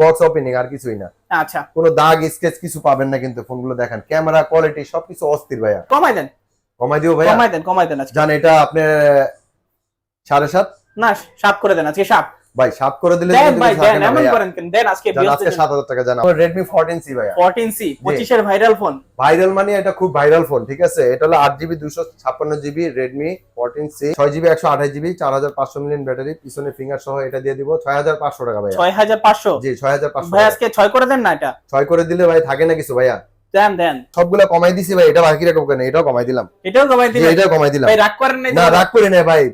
Box opening আর কিছুই না। আচ্ছা। কোনো দাগ স্কেচ কিছু পাবেন না কিন্তু ফোনগুলো দেখেন। ক্যামেরা কোয়ালিটি সবকিছু অস্থির ভাইয়া। কমাই দেন। কমাই দিও ভাইয়া। কমাই দেন কমাই দেন জান এটা আপনি সাড়ে সাত? না সাত করে দেন আজকে সাত। ভাই সাত করে দিলে দেন ভাই দেন এমন করেন কেন? দেন আজকে আজকে সাত হাজার টাকা জানা রেডমি ফোরটিন সি ভাইয়া। 14C 25 এর ভাইরাল ফোন ভাইরাল মানে এটা খুব ভাইরাল ফোন ঠিক আছে? এটা হলো আট জিবি দুশো ছাপ্পান্ন জিবি রেডমি ফোরটিন সি ছয় জিবি একশো আঠাশ জিবি চার হাজার পাঁচশো মিলিয়ন ব্যাটারি পিছনে ফিঙ্গার সহ এটা দিয়ে দিব। ছয় হাজার পাঁচশো টাকা ভাই 6500 জি ছয় হাজার পাঁচশো ভাই আজকে 6 করে দেন না এটা? ছয় করে দিলে ভাই থাকে না কিছু ভাইয়া। দেন দেন। সবগুলা কমাই দিছি ভাই এটা বাকি রকম কেন? এটাও কমাই দিলাম। এটাও কমাই দিলাম। এটাও কমাই দিলাম। ভাই রাগ করেন না রাগ করি না ভাই।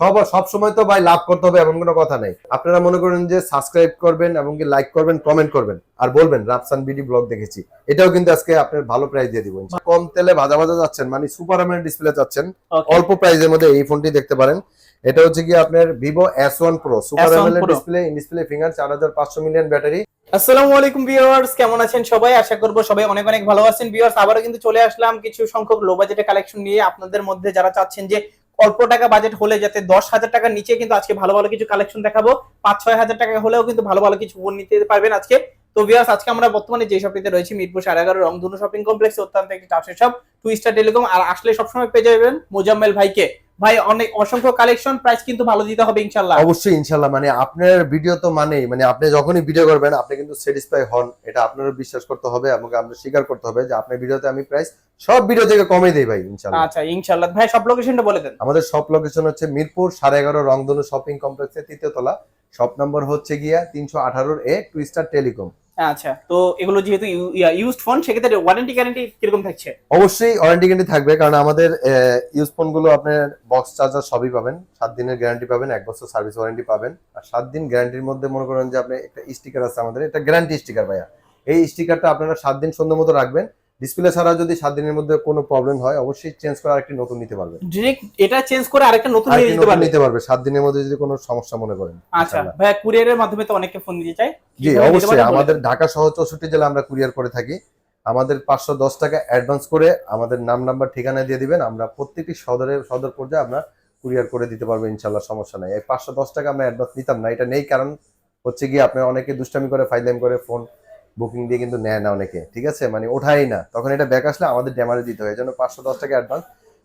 সব সব সময় তো ভাই লাভ করতে হবে এমন কোনো কথা নেই। আপনারা মনে করেন যে সাবস্ক্রাইব করবেন এবং কি লাইক করবেন কমেন্ট করবেন। আর বলবেন রাফসান বিডি ব্লগ দেখেছি। এটাও কিন্তু আজকে আপনার ভালো প্রাইস দিয়ে দিব। কম তেলে ভাজা ভাজা যাচ্ছেন মানে সুপার এমএল ডিসপ্লে যাচ্ছেন। অল্প প্রাইসের মধ্যে এই ফোনটি দেখতে পারেন। এটা হচ্ছে কি আপনার Vivo S one Pro super S1 AMOLED Pro। Display in display finger চার হাজার পাঁচশো মিলিয়ন ব্যাটারি আসসালামু আলাইকুম ভিউয়ার্স কেমন আছেন সবাই? আশা করব সবাই অনেক অনেক ভালো আছেন। ভিউয়ার্স আবারও কিন্তু চলে আসলাম কিছু সংখ্যক লো বাজেটের কালেকশন নিয়ে। আপনাদের মধ্যে যারা চাচ্ছেন যে অল্প টাকা বাজেট হলে যাতে দশ হাজার টাকার নিচে কিন্তু আজকে ভালো ভালো কিছু কালেকশন দেখাবো। পাঁচ, ছয় হাজার টাকা হলেও কিন্তু ভালো ভালো কিছু ফোন নিতে পারবেন আজকে। তো ভিউয়ার্স আজকে আমরা বর্তমানে যে শপটিতে রয়েছি মিরপুর সাড়ে এগারো রংধনু শপিং কমপ্লেক্স অত্যন্ত একটি টাপসের শপ টু স্টার টেলিকম আর আসলে সবসময় পেয়ে যাবেন মোজাম্মেল ভাইকে। ভাই অনেক অসংখ্য কালেকশন প্রাইস কিন্তু ভালো দিতে হবে ইনশাল্লাহ অবশ্যই ইনশাল্লাহ মানে আপনার ভিডিও তো মানেই মানে আপনি যখনই ভিডিও করবেন আপনি কিন্তু স্যাটিসফাই হন। এটা আপনারও বিশ্বাস করতে হবে এবং আপনার স্বীকার করতে হবে যে আপনার ভিডিওতে আমি প্রাইস সব ভিডিও থেকে কমে দেই ভাই ইনশাল্লাহ আচ্ছা ইনশাল্লাহ ভাই সব লোকেশনটা বলে দেন। আমাদের সব লোকেশন হচ্ছে মিরপুর সাড়ে এগারো রংধনু শপিং কমপ্লেক্সের তৃতীয় তলা। শপ নম্বর হচ্ছে গিয়া তিনশো আঠারোর এ টুইস্টার টেলিকম আচ্ছা। তো এগুলো যেহেতু ইউজড ফোন সেক্ষেত্রে ওয়ারেন্টি গ্যারান্টি কীরকম থাকছে? অবশ্যই ওয়ারেন্টি গ্যারান্টি থাকবে, কারণ আমাদের ইউজ ফোনগুলো আপনার বক্স চার্জার সবই পাবেন। সাত দিনের গ্যারান্টি পাবেন, এক বছর সার্ভিস ওয়ারেন্টি পাবেন। আর সাত দিন গ্যারান্টির মধ্যে মনে করেন যে আপনি একটা স্টিকার আছে আমাদের, এটা গ্যারান্টি স্টিকার ভাইয়া। এই স্টিকারটা আপনারা সাত দিন সন্ধ্যা মতো রাখবেন। ডিসপ্লে ছাড়া যদি সাত দিনের মধ্যে কোনো প্রবলেম হয় অবশ্যই চেঞ্জ করে আরেকটি নতুন নিতে পারবেন ডিরেক্ট এটা চেঞ্জ করে আরেকটা নতুন নিতে পারবে। নিতে পারবে সাত দিনের মধ্যে যদি কোনো সমস্যা মনে করেন আচ্ছা ভাই কুরিয়ারের মাধ্যমে তো অনেকে ফোন দিতে চায় জি অবশ্যই আমাদের ঢাকা সহ চৌষট্টি জেলা আমরা কুরিয়ার করে থাকি। আমাদের পাঁচশো দশ টাকা অ্যাডভান্স করে আমাদের নাম নাম্বার ঠিকানা দিয়ে দিবেন। আমরা প্রত্যেকটি সদরের সদর পর্যায়ে আমরা কুরিয়ার করে দিতে পারব ইনশাল্লাহ সমস্যা নাই। এই পাঁচশো দশ টাকা আমরা অ্যাডভান্স নিতাম না। এটা নেই কারণ হচ্ছে গিয়ে আপনার অনেকে দুষ্টামি করে ফাইলাম করে ফোন বুকিং দিয়ে কিন্তু নেয় না অনেকে, ঠিক আছে? মানে ওঠাই না। তখন এটা ব্যাক আসলে আমাদের ড্যামারে দিতে হয়। এই জন্য পাঁচশো দশ টাকা অ্যাডভান্স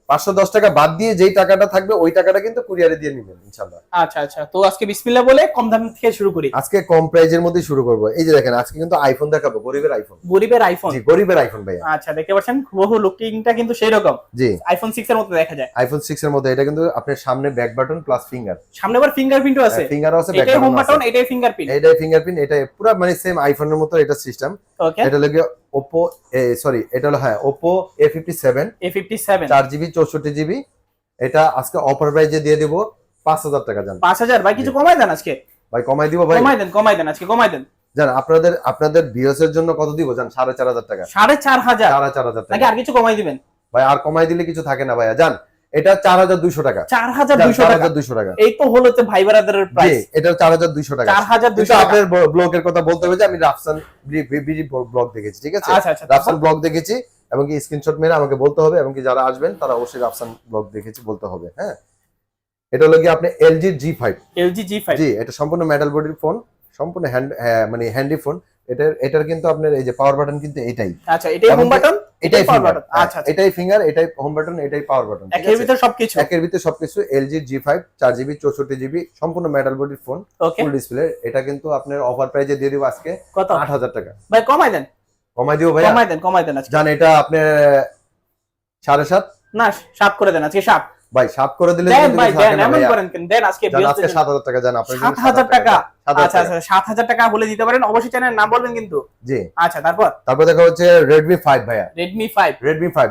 পাঁচশো দশ টাকা বাদ দিয়ে যেই টাকাটা থাকবে ওই টাকাটা কিন্তু কুরিয়ারে দিয়ে নেবেন ইনশাল্লাহ আচ্ছা আচ্ছা। তো আজকে বিসমিল্লাহ বলে কম দাম থেকে শুরু করি। আজকে কম প্রাইজের মধ্যেই শুরু করব। এই যে দেখেন আজকে কিন্তু আইফোন দেখাবো গরিবের আইফোন গরিবের আইফোন জি গরিবের আইফোন ভাইয়া। আচ্ছা দেখতে পাচ্ছেন বহু লুকিংটা কিন্তু সেই রকম জি। আইফোন 6 এর মতো দেখা যায়। আইফোন সিক্স এর মধ্যে এটা কিন্তু আপনার সামনে ব্যাক বাটন প্লাস ফিঙ্গার সামনে আবার ফিঙ্গারপ্রিন্টও আছে। ফিঙ্গার আছে ব্যাক বাটন এটাই ফিঙ্গারপ্রিন্ট এটাই ফিঙ্গারপ্রিন্ট এটা পুরো মানে সেম আইফোনের মতো এটা সিস্টেম এটা লাগে ওপো সরি এটা হলো হ্যাঁ Oppo A fifty seven A57 চার জিবি চৌষট্টি জিবি এটা আজকে অফার প্রাইজে দিয়ে দিব পাঁচ হাজার টাকা জান। 5000 ভাই কিছু কমাই দেন আজকে? ভাই কমাই দিব ভাই। কমাই দেন কমাই দেন আজকে কমাই দেন। জান আপনাদের আপনাদের ভিউস এর জন্য কত দিব জান? সাড়ে চার হাজার টাকা। সাড়ে চার হাজার। সাড়ে চার হাজার টাকা। আর কিছু কমাই দিবেন? ভাই আর কমাই দিলে কিছু থাকে না ভাইয়া। জান এটা চার হাজার দুইশো টাকা। চার হাজার দুইশো টাকা। দুইশো টাকা। এই তো হলো ভাই ব্রাদারের প্রাইস এটা চার হাজার দুইশো টাকা। চার হাজার দুইশো আপনার ব্লগের কথা বলতে হবে যে আমি রাফসান ব্লগ দেখেছি ঠিক আছে? আচ্ছা আচ্ছা রাফসান ব্লগ দেখেছি এবং কি স্ক্রিনশট মেরে আমাকে বলতে হবে এবং কি যারা আসবেন তারা অবশ্যই রাফসান ব্লগ দেখেছি বলতে হবে হ্যাঁ? এটা হলো কি আপনি LG G five LG G five G এটা সম্পূর্ণ মেটাল বডির ফোন সম্পূর্ণ হ্যান্ড মানে হ্যান্ডি ফোন এটার এটার কিন্তু আপনার এই যে পাওয়ার বাটন কিন্তু এটাই। আচ্ছা এটাই হোম বাটন এটাই power ফিঙ্গার button, আচ্ছা, আচ্ছা। এটাই ফিঙ্গার এটাই হোম বাটন এটাই পাওয়ার বাটন একের ভিতর সবকিছু? একের ভিতরে সবকিছু চার জিবি চৌষট্টি জিবি সম্পূর্ণ মেটাল বডির ফোন ফুল ডিসপ্লে এটা কিন্তু আপনার অফার প্রাইজে দিয়ে দিব আজকে কত? আট হাজার টাকা। ভাই কমাই দেন। কমাই দিও ভাইয়া? কমাই দেন কমাই দেন আজকে। জান এটা আপনার সাড়ে সাত? না সাত করে দেন আজকে সাত। ভাই সাত করে দিলে দেন ভাই দেন এমন করেন কেন? দেন আজকে আজকে সাত হাজার টাকা জান আপনার জন্য সাত হাজার টাকা সাত হাজার আচ্ছা। আচ্ছা সাত হাজার টাকা হলে দিতে পারেন। অবশ্যই চ্যানেল নাম বলবেন কিন্তু। জি। আচ্ছা তারপর? তারপর দেখা হচ্ছে ভাইয়া।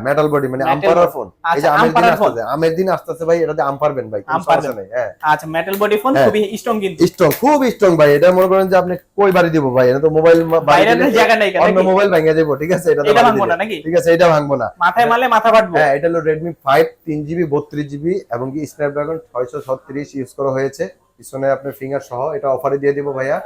মেটাল বডি মানে আম্পারার ফোন এই আচ্ছা, যে আমের দিন। আমের ভাই এটাতে আম পারবেন ভাই কোনো আম পারবেন। হ্যাঁ। আচ্ছা মেটাল বডি ফোন। খুবই স্ট্রং কিন্তু। স্ট্রং খুব স্ট্রং ভাই। এটা মনে করেন যে আপনি কই বাড়ি দিব ভাই? এটা তো মোবাইল বাইরে জায়গা নেই অন্য মোবাইল ভেঙে যাব ঠিক আছে? এটা এটা ভাঙবো না নাকি? ঠিক আছে এটা ভাঙবো না। মাথায় মারলে মাথা ফাটবো। হ্যাঁ এটা হলো রেডমি ফাইভ তিন জিবি বত্রিশ জিবি এবং কি ছয়শো ছত্রিশ ইউজ করা হয়েছে। পিছনে আপনার ফিঙ্গার সহ এটা অফারে দিয়ে দিব ভাইয়া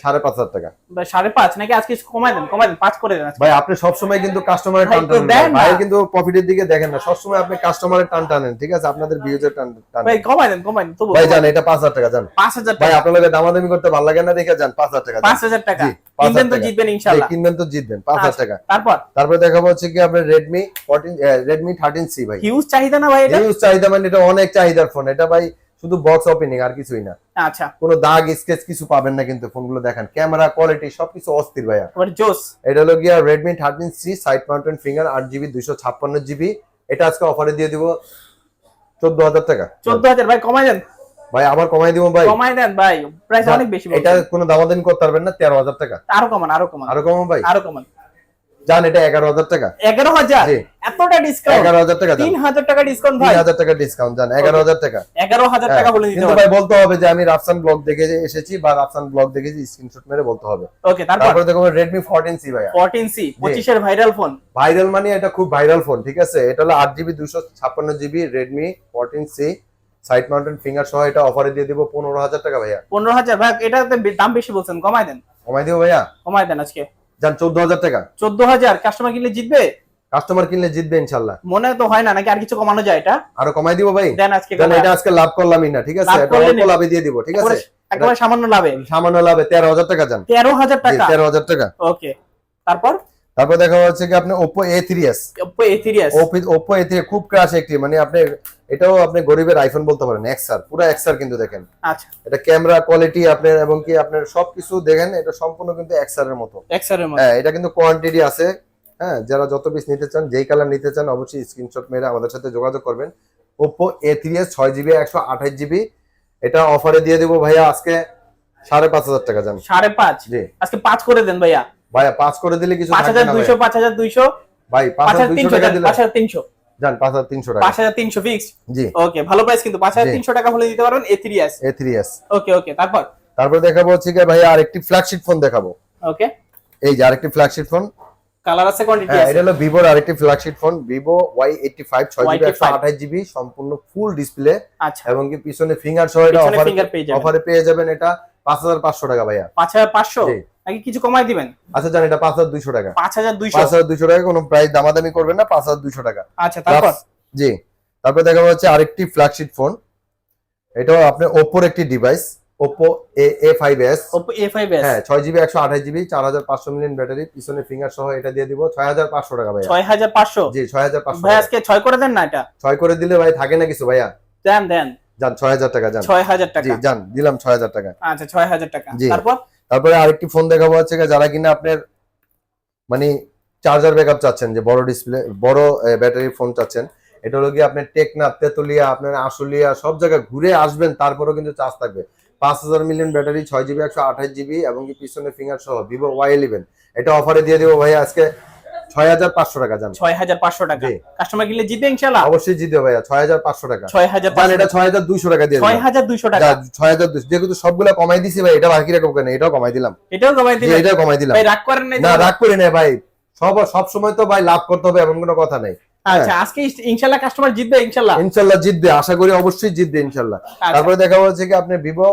সাড়ে পাঁচ হাজার টাকা। সাড়ে পাঁচ নাকি? আজকে কমাই দেন কমাই দেন পাঁচ করে দেন ভাই আপনি সবসময় কিন্তু কাস্টমারের টান টানেন ভাই কিন্তু প্রফিটের দিকে দেখেন না। সবসময় আপনি কাস্টমারের টান টানেন ঠিক আছে? আপনাদের ভিউজের টান টান ভাই কমাই দেন কমাই দেন তবু ভাই জান এটা পাঁচ হাজার টাকা জান। পাঁচ হাজার ভাই আপনাদের দামাদামি করতে ভালো লাগে না দেখে যান পাঁচ হাজার টাকা পাঁচ হাজার টাকা। কিনবেন তো জিতবেন জি, ইনশাল্লাহ কিনবেন তো জিতবেন পাঁচ হাজার আচ্ছা, টাকা। তারপর? তারপরে দেখাবো হচ্ছে কি আপনার Redmi fourteen Redmi thirteen C ভাই। হিউজ চাহিদা না ভাই এটা? হিউজ চাহিদা মানে এটা অনেক চাহিদার ফোন এটা ভাই শুধু বক্স ওপেনিং আর কিছুই না। আচ্ছা। কোনো দাগ স্কেচ কিছু পাবেন না কিন্তু ফোনগুলো দেখেন। ক্যামেরা কোয়ালিটি সবকিছু অস্থির ভাইয়া। জোস এটা হলো গিয়া thirteen C side mounted finger আট জিবি দুইশো ছাপ্পান্ন জিবি এটা আজকে অফারে দিয়ে দিব চোদ্দ হাজার টাকা। চোদ্দ হাজার ভাই কমাই দেন। ভাই আবার কমাই দিব ভাই। কমাই দেন ভাই। প্রাইস অনেক বেশি এটা। কোনো দামাদামি করতে পারবেন না তেরো হাজার টাকা। আরও কমান আরও কমান। আরও কম ভাই। আরও কমান। জান এটা এগারো হাজার টাকা। এগারো হাজার? এতটা ডিসকাউন্ট এগারো হাজার টাকা তিন হাজার টাকা ডিসকাউন্ট তিন হাজার টাকা ডিসকাউন্ট জান এগারো হাজার টাকা। এগারো হাজার হ্যাঁ, টাকা বলে দিতে ভাই বলতে হবে যে আমি রাফসান ব্লগ দেখে এসেছি বা রাফসান ব্লগ দেখেছি স্ক্রিনশট মেরে বলতে হবে। ওকে তারপর? দেখো রেডমি ফোরটিন সি ভাইয়া। ফোরটিন সি পঁচিশের ভাইরাল ফোন ভাইরাল মানে এটা খুব ভাইরাল ফোন ঠিক আছে? এটা হলো আট জিবি দুশো ছাপ্পান্ন GB Redmi fourteen C side mounted finger সহ এটা অফারে দিয়ে দিব পনেরো হাজার টাকা ভাইয়া। পনেরো হাজার ভাই এটাতে দাম বেশি বলছেন কমাই দেন। কমাই দিব ভাইয়া? কমাই দেন আজকে। যান চোদ্দ হাজার টাকা। চোদ্দ হাজার কাস্টমার কিনলে জিতবে? কাস্টমার কিনলে জিতবে ইনশাল্লাহ। মনে তো হয় না নাকি আর কিছু কমানো যায় এটা? আরও কমাই দিব ভাই। দেন আজকে এটা আজকে লাভ করলামই না ঠিক আছে? এটা অল্প লাভে দিয়ে দিব ঠিক আছে? একেবারে- একেবারে সামান্য লাভে। সামান্য লাভে তেরো হাজার টাকা যান। তেরো হাজার টাকা? তেরো হাজার টাকা। ওকে। তারপর? তারপর দেখা যাচ্ছে কি আপনি three S Oppo A series three খুব ক্রাশ একটি মানে আপনি এটাও আপনি গরিবের আইফোন বলতে পারেন এক্সার পুরো এক্সার কিন্তু দেখেন। আচ্ছা। এটা ক্যামেরা কোয়ালিটি আপনার এবং কি আপনার সবকিছু দেখেন এটা সম্পূর্ণ কিন্তু এক্সারের মতো। এক্সারের মধ্যে হ্যাঁ এটা কিন্তু কোয়ান্টিটি আছে। হ্যাঁ যারা যত পিস নিতে চান যেই কালার নিতে চান অবশ্যই স্ক্রিনশট মেরে আমাদের সাথে যোগাযোগ করবেন। ওপো এ থ্রি এস ছয় জিবি একশো আঠাশ জিবি এটা অফারে দিয়ে দেবো ভাইয়া আজকে সাড়ে পাঁচ হাজার টাকা যান সাড়ে পাঁচ? জি। আজকে পাঁচ করে দেন ভাইয়া। ভাইয়া পাঁচ করে দিলে কিছু পাঁচ থাকবে হাজার না দুইশো ভাইয়া। পাঁচ হাজার দুইশো ভাই তিনশো টাকা দিলে পাঁচ হাজার তিনশো যান পাঁচ হাজার তিনশো টাকা পাঁচ হাজার তিনশো ফিক্সড জি ওকে ভালো প্রাইস কিন্তু পাঁচ হাজার জি। তিনশো টাকা হলে দিতে পারবেন A three S A three S okay okay তারপর তারপর দেখাবো হচ্ছে কি ভাইয়া আরেকটি ফ্ল্যাগশিপ ফোন দেখাবো ওকে এই যে আরেকটি ফ্ল্যাগশিপ ফোন কালার আছে কোয়ান্টিটি হ্যাঁ আছে এটা হলো ভিভোর আরেকটি flagship phone Vivo Y eighty five ছয় জিবি একশো Y85 আঠাশ জিবি সম্পূর্ণ ফুল ডিসপ্লে আচ্ছা এবং কি পিছনে ফিঙ্গার সহ এটা অফারে পেয়ে যাবেন এটা পাঁচ হাজার পাঁচশো টাকা ভাইয়া পাঁচ হাজার পাঁচশো জি। নাকি কিছু কমাই দিবেন? আচ্ছা জান এটা পাঁচ হাজার দুইশো টাকা। পাঁচ হাজার দুইশো? পাঁচ হাজার দুইশো টাকা কোনো প্রাইস দামাদামি করবেন না পাঁচ হাজার দুইশো টাকা। আচ্ছা তারপর? জি। তারপর দেখা যাচ্ছে আরেকটি ফ্ল্যাগশিপ ফোন এটাও আপনার একটি device Oppo A A five S Oppo A five S হ্যাঁ ছয় জিবি একশো আঠাশ জিবি চার হাজার পাঁচশো মিলিয়ন ব্যাটারি পিছনে ফিঙ্গার সহ এটা দিয়ে দিব। ছয় হাজার পাঁচশো টাকা ভাইয়া। ছয় হাজার পাঁচশো? জি ছয় হাজার পাঁচশো ভাই আজকে ছয় করে দেন না এটা? ছয় করে দিলে ভাই থাকে না কিছু ভাইয়া? দেন দেন। যান ছয় হাজার টাকা যান ছয় হাজার টাকা। জি যান দিলাম ছয় হাজার টাকা। আচ্ছা ছয় হাজার টাকা। তারপর? তারপরে আরেকটি ফোন দেখাবো হচ্ছে যারা কিনা আপনার মানে চার্জার ব্যাকআপ চাচ্ছেন, যে বড় ডিসপ্লে বড় ব্যাটারি ফোন চাচ্ছেন, এটা হলো কি আপনার টেকনা তেতুলিয়া, আপনার আশুলিয়া, সব জায়গায় ঘুরে আসবেন, তারপরেও কিন্তু চার্জ থাকবে। পাঁচ হাজার মিলিয়ন ব্যাটারি ছয় জিবি একশো আঠাশ জিবি এবং কি পিছনে ফিঙ্গার সহ ভিভো ওয়াই ইলেভেন এটা অফারে দিয়ে দেবো ভাই আজকে ছয় হাজার পাঁচশো টাকা ছয় হাজার পাঁচশো টাকা। কাস্টমার কিনলে জিতবে ইনশাল্লাহ অবশ্যই জিতবে ভাইয়া ছয় হাজার পাঁচশো টাকা। ছয় হাজার এটা ছয় হাজার দুইশো টাকা দিয়ে ছয়। হাজার দুইশো টাকা। যা, ছয় হাজার দুইশো যেহেতু সবগুলো কমাই দিছি ভাই এটা বাকি রকম কেন? এটাও কমাই দিলাম। এটাও কমাই দিলাম। এটাও কমাই দিলাম। ভাই রাগ করেন না রাগ করি না ভাই। সব সব সময় তো ভাই লাভ করতে হবে এমন কোনো কথা নেই। আচ্ছা আজকে ইনশাল্লাহ কাস্টমার জিতবে ইনশাল্লাহ। ইনশাল্লাহ জিতবে আশা করি অবশ্যই জিতবে ইনশাল্লাহ। আচ্ছা। তারপরে দেখা হচ্ছে কি আপনি Vivo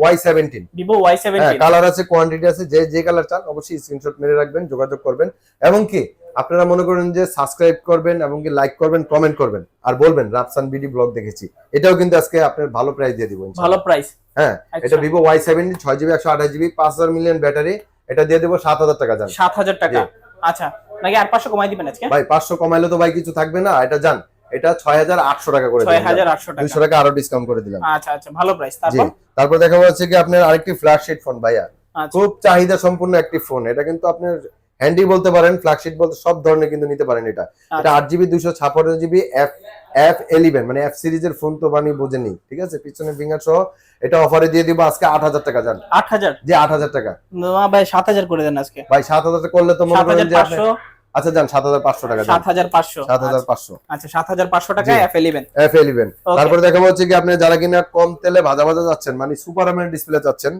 Y seventeen Vivo Y seventeen colour আছে কোয়ান্টিটি আছে যে যে কালার চান অবশ্যই স্ক্রিনশট মেরে রাখবেন যোগাযোগ করবেন। এবং কি আপনারা মনে করেন যে সাবস্ক্রাইব করবেন এবং কি লাইক করবেন কমেন্ট করবেন। আর বলবেন রাফসান বিডি ব্লগ দেখেছি। এটাও কিন্তু আজকে আপনার ভালো প্রাইস দিয়ে দিব ইনশাল্লাহ। ভালো প্রাইস হ্যাঁ এটা ভিভো ওয়াই সেভেন্টিন ছয় জিবি একশো আঠাশ জিবি পাঁচ হাজার মিলিয়ন ব্যাটারি এটা দিয়ে দেবো সাত হাজার টাকা যান সাত হাজার টাকা। আচ্ছা নাকি আর পাঁচশো কমাই দিবেন আজকে? ভাই পাঁচশো কমাইলে তো ভাই কিছু থাকবে না এটা জান এটা ছয় হাজার আটশো টাকা করে দিলাম। হাজার আটশো টাকা। দুইশো টাকা আরও ডিসকাউন্ট করে দিলাম। আচ্ছা আচ্ছা ভালো প্রাইস তারপর? তারপর দেখা যাচ্ছে কি আপনার আরেকটি ফ্ল্যাগশিট ফোন ভাইয়া। আচ্ছা। খুব চাহিদা সম্পূর্ণ একটি ফোন এটা কিন্তু আপনার হ্যান্ডি বলতে পারেন ফ্ল্যাগশিট বলতে সব ধরনের কিন্তু নিতে পারেন এটা। এটা আচ্ছা। আট জিবি দুইশো ছাপ্পান্ন জিবি এফ এফ এলিভেন মানে এফ সিরিজের ফোন তো বানি বোঝেনি ঠিক আছে? পিছনে ফিঙ্গার সহ এটা অফারে দিয়ে দিব আজকে আট হাজার টাকা যান আট হাজার? যে আট হাজার টাকা। না ভাই সাত হাজার করে দেন আজকে। ভাই সাত হাজার করলে তো মনে করেন যে আপনি- আচ্ছা যান সাত হাজার পাঁচশো টাকা সাত হাজার পাঁচশো। সাত হাজার পাঁচশো। আচ্ছা সাত হাজার পাঁচশো টাকা। F eleven F eleven Okay. তারপরে দেখা হচ্ছে কি আপনি যারা কিনা কম তেলে ভাজা ভাজা যাচ্ছেন মানে সুপার ডিসপ্লে চাচ্ছেন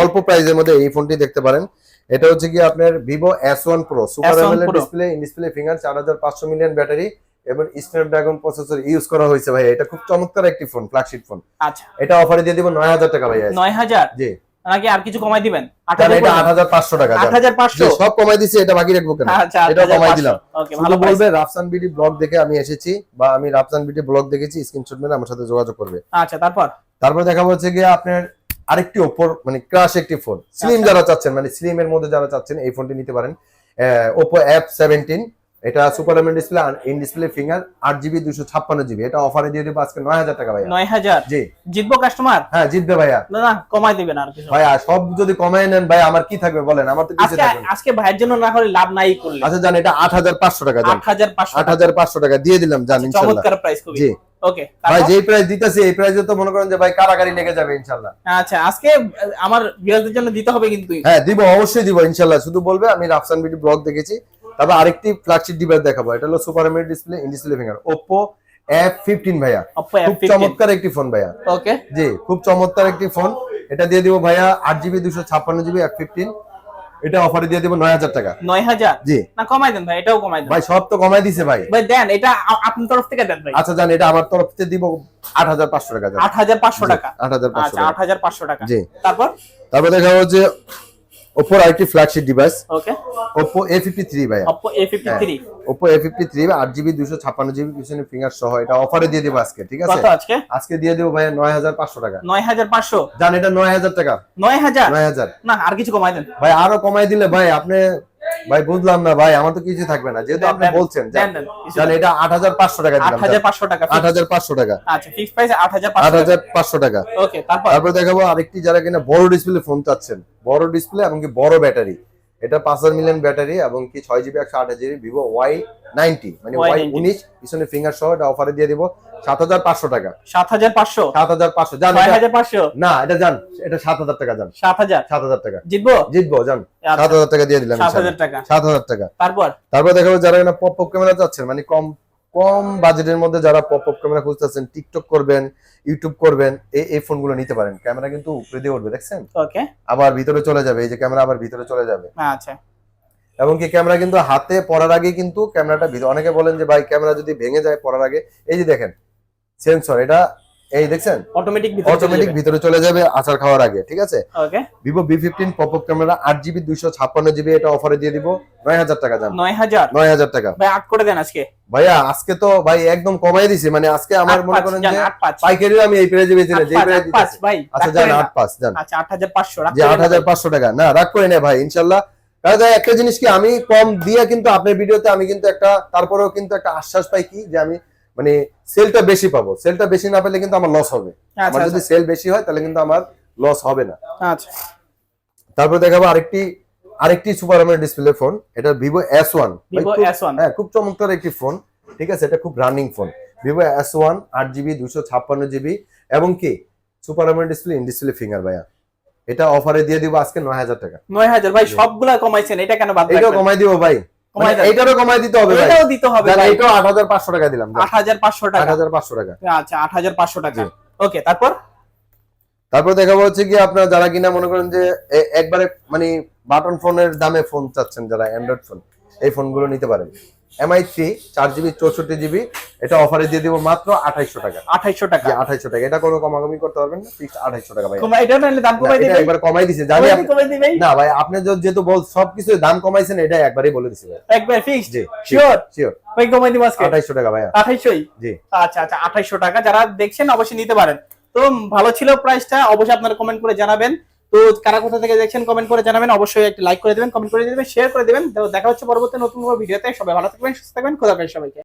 অল্প প্রাইসের মধ্যে এই ফোনটি দেখতে পারেন। এটা হচ্ছে কি আপনার Vivo S one Pro super S1 AMOLED Pro। Display in display finger চার হাজার পাঁচশো মিলিয়ন ব্যাটারি এবং স্ন্যাপড্রাগন প্রসেসর ইউজ করা হয়েছে ভাই এটা খুব চমৎকার একটি ফোন ফ্ল্যাগশিপ ফোন আচ্ছা। এটা অফারে দিয়ে দিব নয় হাজার টাকা ভাই নয় হাজার? জি। নাকি আর কিছু কমাই দিবেন? টাকা সব কমাই দিছি এটা বাকি রাখব কেন? আচ্ছা কমাই দিলাম। ভালো বলবে বলবে রাফসান বিডি ব্লগ দেখে আমি এসেছি বা আমি রাফসান বিডি ব্লগ দেখেছি স্ক্রিনশট মেরে আমার সাথে যোগাযোগ করবে। আচ্ছা তারপর? তারপরে দেখা হচ্ছে গিয়ে আপনার আরেকটি ওপোর মানে ক্রাশ একটি ফোন স্লিম আচ্ছা। যারা চাচ্ছেন মানে স্লিমের মধ্যে যারা চাচ্ছেন এই ফোনটি নিতে পারেন ওপো অ্যাপ সেভেন্টিন এটা সুপার এমএন ডিসপ্লে ইন ডিসপ্লে ফিঙ্গার আট জিবি দুশো ছাপ্পান্ন জিবি এটা অফারে দিয়ে দেবো আজকে নয় হাজার টাকা ভাইয়া। নয় হাজার? জি। জিতবো কাস্টমার হ্যাঁ জিতবে ভাইয়া। না না কমাই দিবেন আর কিছু ভাইয়া সব যদি কমায় নেন ভাই আমার কি থাকবে বলেন? আমার তো কিছু থাকবে। আজকে ভাইয়ের জন্য না হলে লাভ নাই করলে। আচ্ছা জান এটা আট হাজার পাঁচশো টাকা আট হাজার পাঁচশো আট হাজার পাঁচশো টাকা দিয়ে দিলাম জান ইনশাল্লাহ। চমৎকার প্রাইস খুবই। জি। ওকে ভাই যেই প্রাইস দিতেছি এই প্রাইসে তো মনে করেন যে ভাই কারাগারি লেগে যাবে ইনশাল্লাহ। আচ্ছা আজকে আমার ভিউয়ারদের জন্য দিতে হবে কিন্তু। হ্যাঁ দিব অবশ্যই দিব ইনশাল্লাহ। শুধু বলবে আমি রাফসান বিডি ব্লগ দেখেছি। তারপর আরেকটি ফ্ল্যাগশিপ ডিভাইস দেখাবো। এটা হলো super AMOLED display in display finger F fifteen ভাইয়া। খুব চমৎকার একটি ফোন ভাইয়া। ওকে জি খুব চমৎকার একটি ফোন এটা দিয়ে দিব ভাইয়া আট জিবি দুশো ছাপ্পান্ন জিবি এফ ফিফটিন এটা অফারে দিয়ে দিব নয় হাজার টাকা। নয় হাজার? জি। না কমাই দেন ভাই এটাও কমাই দেন। ভাই সব তো কমাই দিছে ভাই। ভাই দেন এটা আপনার তরফ থেকে দেন ভাই। আচ্ছা জান এটা আমার তরফ থেকে দিব আট হাজার পাঁচশো টাকা জান। আট হাজার পাঁচশো টাকা। আট হাজার পাঁচশো আচ্ছা আট টাকা হাজার পাঁচশো টাকা। জি। তারপর? তারপর দেখা হচ্ছে ওপোর আরেকটি flagship device okay Oppo A fifty three ভাই Oppo A fifty three Oppo A fifty three আট জিবি দুশো ছাপ্পান্ন জিবি পিছনে ফিঙ্গার সহ এটা অফারে দিয়ে দেবো আজকে ঠিক আছে? আজকে? আজকে দিয়ে দেবো ভাই নয় হাজার পাঁচশো টাকা। নয় হাজার পাঁচশো? জান এটা নয় হাজার টাকা। নয় হাজার? নয় হাজার। না আর কিছু কমাই দেন। ভাই আরও কমাই দিলে ভাই আপনি ভাই বুঝলাম না ভাই আমার তো কিছু থাকবে না। যেহেতু আপনি বলছেন দেন। এটা আট হাজার পাঁচশো টাকা আট দিলাম হাজার পাঁচশো টাকা আট হাজার পাঁচশো টাকা। আচ্ছা ফিক্স প্রাইস আট হাজার আট পাঁচশো হাজার পাঁচশো টাকা। ওকে তারপর? তারপর দেখাবো আরেকটি যারা কিনা বড় ডিসপ্লে ফোন চাচ্ছেন। বড় ডিসপ্লে এবং কি বড় ব্যাটারি এটা পাঁচ হাজার মিলিয়ন ব্যাটারি এবং কি ছয় জিবি একশো আঠাশ জিবি ভিভো ওয়াই নাইনটি মানে ওয়াই Y90 উনিশ পিছনে ফিঙ্গার সহ এটা অফারে দিয়ে দিব। সাত হাজার পাঁচশো টাকা। সাত হাজার পাঁচশো? সাত হাজার পাঁচশো জান হাজার পাঁচশো? না এটা জান এটা সাত হাজার টাকা জান। সাত হাজার? সাত হাজার টাকা। জিতবো? জিতবো জান। আচ্ছা, সাত হাজার টাকা দিয়ে দিলাম সাত। হাজার টাকা। সাত হাজার টাকা। তারপর? তারপর দেখাবো যারা কিনা পপ পপ ক্যামেরা চাচ্ছেন মানে কম কম বাজেটের মধ্যে যারা পপ পপ ক্যামেরা খুঁজতেছেন টিকটক করবেন ইউটিউব করবেন এই এই ফোনগুলো নিতে পারেন। ক্যামেরা কিন্তু উপরে দিয়ে উঠবে দেখছেন? ওকে আবার ভিতরে চলে যাবে এই যে ক্যামেরা আবার ভিতরে চলে যাবে। আচ্ছা। এবং কি ক্যামেরা কিন্তু হাতে পড়ার আগে কিন্তু ক্যামেরাটা ভিতরে অনেকে বলেন যে ভাই ক্যামেরা যদি ভেঙে যায় পড়ার আগে এই যে দেখেন সেন্সর এটা এই দেখছেন? অটোমেটিক অটোমেটিক ভিতরে চলে যাবে আচার খাওয়ার আগে ঠিক আছে? Okay Vivo V fifteen pop up camera আট জিবি দুইশো ছাপ্পান্ন জিবি এটা অফারে দিয়ে দিব। নয় হাজার টাকা দাম। নয় হাজার? নয় হাজার টাকা। ভাই আট করে দেন আজকে। ভাইয়া আজকে তো ভাই একদম কমাই দিছি মানে আজকে আমার মনে করেন যে পাইকারি আমি এই প্রাইজে বেচি না যে প্রাইজ পাঁচ, ভাই আচ্ছা জান আট পাঁচ জান। আচ্ছা আট হাজার পাঁচশো যে আট হাজার। পাঁচশো টাকা। না রাগ করে নে ভাই ইনশাল্লাহ। ভাই একটা জিনিস কি আমি কম দিয়ে কিন্তু আপনার ভিডিওতে আমি কিন্তু একটা তারপরেও কিন্তু একটা আশ্বাস পাই কি যে আমি মানে সেলটা বেশি পাবো। সেলটা বেশি না পেলে কিন্তু আমার লস হবে। আচ্ছা আমার যদি সেল বেশি হয় তাহলে কিন্তু আমার লস হবে না। আচ্ছা। তারপর দেখাবো আরেকটি আরেকটি সুপার আমলের ডিসপ্লে ফোন এটা ভিভো এস ওয়ান হ্যাঁ খুব চমৎকার একটি ফোন ঠিক আছে এটা খুব running phone Vivo S one আট জিবি দুশো ছাপ্পান্ন জিবি এবং কি? সুপার আমলের ডিসপ্লে ইন ডিসপ্লে ফিঙ্গার ভাইয়া। এটা অফারে দিয়ে দিব আজকে নয় হাজার টাকা। নয় হাজার। ভাই সবগুলা কমাইছেন এটা কেন বাদ রাখবেন? কমাই দিব ভাই। এইটারও কমাই দিতে হবে এটাও দিতে হবে জান, আট হাজার পাঁচশো টাকা দিলাম আট হাজার পাঁচশো আট টাকা হাজার পাঁচশো টাকা। আচ্ছা আট হাজার পাঁচশো টাকা। ওকে তারপর? তারপর দেখাবো হচ্ছে কি আপনার যারা কিনা মনে করেন যে একবারে মানে বাটন ফোনের দামে ফোন চাচ্ছেন যারা অ্যান্ড্রয়েড ফোন এই ফোনগুলো নিতে পারেন। এমআই থ্রি চার জিবি চৌষট্টি জিবি এটা অফারে দিয়ে দিব মাত্র আঠাইশো টাকা। আঠাইশো টাকা? আঠাইশো টাকা। এটা কোনো কমাকমি করতে পারবেন না ফিক্সড আঠাইশো টাকা ভাই। এটা নাহলে দাম কমাই এটা দিবে। একবার কমাই দিছে। জানি না ভাই আপনি যেহেতু বল সবকিছু দাম কমাইছেন এটা একবারই বলে দিছি ভাই। একবার ফিক্সড জি শিওর শিওর ভাই কমাই দিব আজকে? আঠাইশো টাকা ভাইয়া। আঠাইশোই জি। আচ্ছা আচ্ছা আঠাইশো টাকা। যারা দেখছেন অবশ্যই নিতে পারেন। তো ভালো ছিল প্রাইসটা অবশ্যই আপনারা কমেন্ট করে জানাবেন। তো কারা কোথা থেকে দেখছেন কমেন্ট করে জানাবেন। অবশ্যই একটা লাইক করে দেবেন কমেন্ট করে দেবেন শেয়ার করে দেবেন। দেখা হচ্ছে পরবর্তী নতুন ভিডিওতে সবাই ভালো থাকবেন, সুস্থ থাকবেন, খোদা সবাইকে।